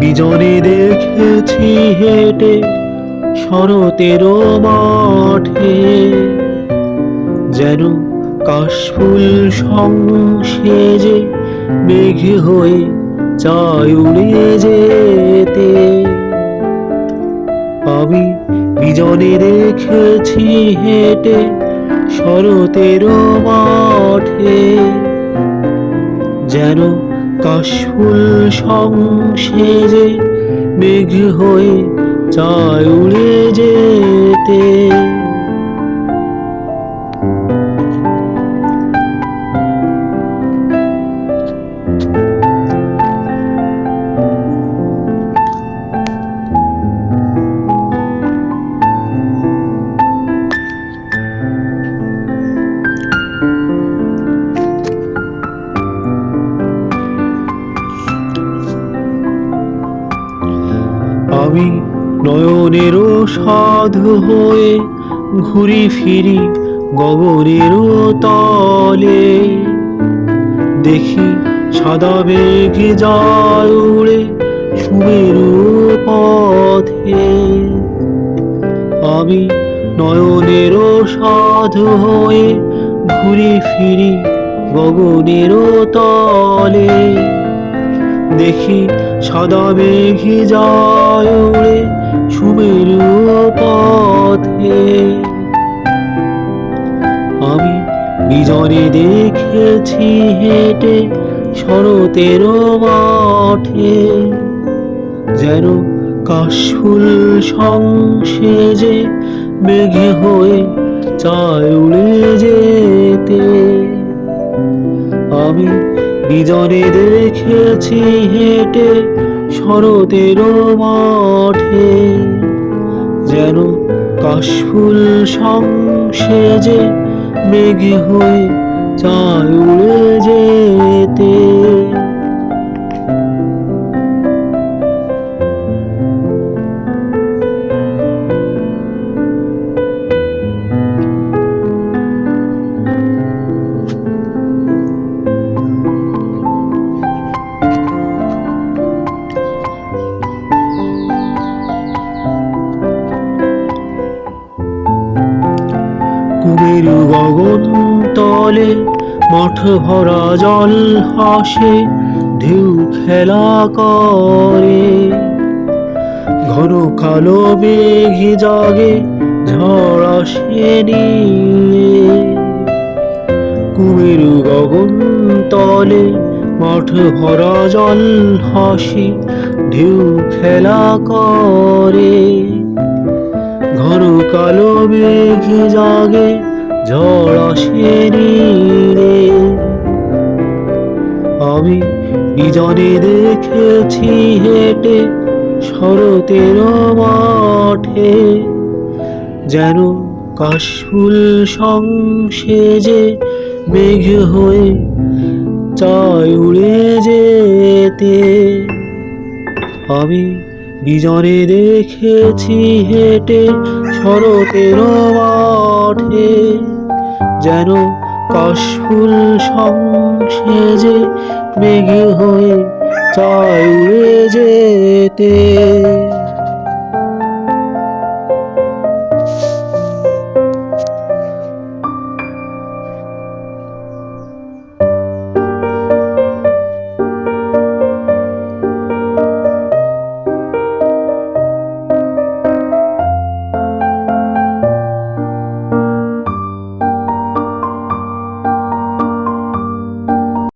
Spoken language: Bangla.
বিজনে দেখেছি হেঁটে শরতের মাঠে। যেন কাশফুল সংসেজে মেঘে হয়ে চায় উড়ে যেতে। আমি বিজনে দেখেছি হেঁটে শরতের মাঠে। যেন কাশফুল সংসেজে মেঘ হয়ে চায় উড়ে যেতে। আমি নয়নেরও সাধু হয়ে ঘুরি ফিরি গগনেরও তলে। দেখি সাদা মেঘ যায় উড়ে সুমেরু পথে। আমি নয়নেরও সাধু হয়ে ঘুরি ফিরি গগনেরও তলে। দেখি সাদা মেঘি যায় উড়ে সুমেরু পথে। আমি বিজনে দেখেছি হেঁটে শরতের মাঠে, যেন কাশফুল সংসেজে মেঘে হয়ে চায় উড়ে যেতে। আমি বিজনে দেখেছি হেঁটে শরতের মাঠে। যেন কাশফুল সংসেজে মেঘে হয়ে চায় উড়ে যেতে কুমেরু গগন তলে মঠ ভরা জল হাসে, ঢেউ খেলা করে। ঘন কালো মেঘে জাগে ঝড় আসে নিয়ে। কুমেরু গগন তলে মাঠ ভরা জল হাসি, ঢেউ খেলা করে। মেঘ জাগে ঝড় আসে আমি বিজনে দেখেছি হেঁটে শরতের মাঠে, যেন কাশফুল সংসেজে মেঘ হয়ে চায় উড়ে যেতে। আমি বিজনে দেখেছি হেঁটে শরতের মাঠে যেন কাশফুল সংসেজে মেঘে হয়ে চাই যেতে।